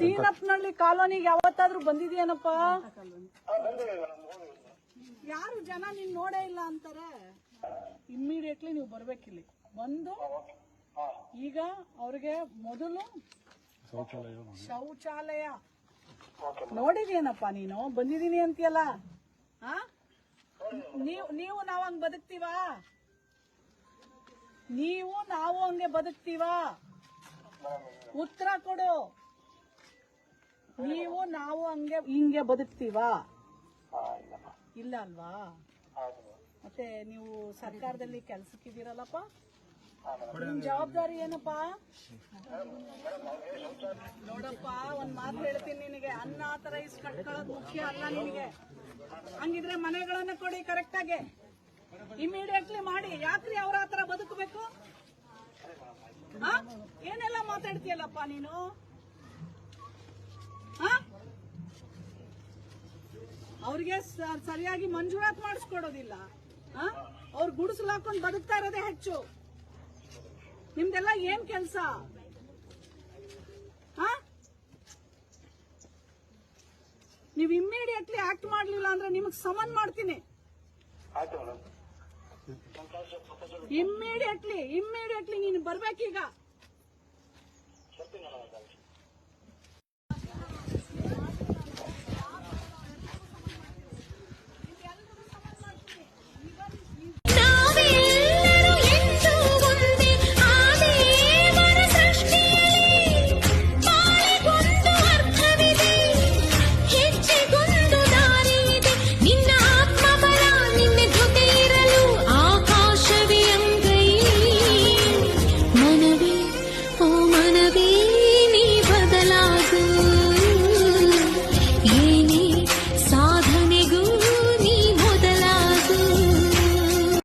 ಸೀನಪ್ಪನಹಳ್ಳಿ ಕಾಲೋನಿಗೆ ಯಾವತ್ತಾದ್ರೂ ಬಂದಿದ್ಯಾನಪ್ಪ? ಯಾರು ಜನ ನೀನ್ ನೋಡೇ ಇಲ್ಲ ಅಂತಾರೆ? ಇಮ್ಮಿಡಿಯೇಟ್ಲಿ ನೀವು ಬರ್ಬೇಕಿಲ್ಲಿ ಬಂದು ಈಗ ಅವ್ರಿಗೆ ಮೊದಲು ಶೌಚಾಲಯ. ನೋಡಿದ್ಯೇನಪ್ಪ ನೀನು? ಬಂದಿದೀನಿ ಅಂತೀಯಲ್ಲ? ಆ? ನೀವು ನೀವು ನಾವು ಹಂಗ್ ಬದುಕ್ತೀವಾ? ನೀವು, ನಾವು ಹಂಗೆ ಬದುಕ್ತೀವಾ? ಉತ್ತರ ಕೊಡು. ನೀವು ನಾವು ಹಂಗೆ ಹಿಂಗೆ ಬದುಕ್ತೀವಾ? ಇಲ್ಲ ಅಲ್ವಾ? ಮತ್ತೆ ನೀವು ಸರ್ಕಾರದಲ್ಲಿ ಕೆಲ್ಸಕ್ಕಿದ್ದೀರಲ್ಲಪ್ಪ? ನಿಮ್ ಜವಾಬ್ದಾರಿ ಏನಪ್ಪ? ನೋಡಪ್ಪ ಒಂದ್ ಮಾತು ಹೇಳ್ತೀನಿ ನಿನಗೆ. ಅನ್ನ ಆತರ ಇಸ್ ಕಟ್ಕೊಳ್ಳೋದು ಮುಖ್ಯ ಅಲ್ಲ ನಿನಗೆ. ಹಂಗಿದ್ರೆ ಮನೆಗಳನ್ನ ಕೊಡಿ ಕರೆಕ್ಟ್ ಆಗಿ. ಇಮಿಡಿಯೇಟ್ಲಿ ಮಾಡಿ. ಯಾಕ್ರಿ ಅವ್ರ ಆತರ ಬದುಕಬೇಕು? ಏನೆಲ್ಲ ಮಾತಾಡ್ತೀಯಲ್ಲಪ್ಪ ನೀನು? ಅವ್ರಿಗೆ ಸರಿಯಾಗಿ ಮಂಜೂರಾತ್ ಮಾಡಿಸ್ಕೊಡೋದಿಲ್ಲ? ಅವ್ರು ಗುಡಿಸಲು ಹಾಕೊಂಡು ಬದುಕ್ತಾ ಇರೋದೇ ಹೆಚ್ಚು. ನಿಮ್ದೆಲ್ಲ ಏನ್ ಕೆಲ್ಸ? ನೀವ್ ಇಮ್ಮಿಡಿಯೇಟ್ಲಿ ಆಕ್ಟ್ ಮಾಡ್ಲಿಲ್ಲ ಅಂದ್ರೆ ನಿಮಗ್ ಸಮನ್ ಮಾಡ್ತೀನಿ. ಇಮ್ಮಿಡಿಯೇಟ್ಲಿ ಇಮ್ಮಿಡಿಯೇಟ್ಲಿ ನೀನು ಬರ್ಬೇಕೀಗ.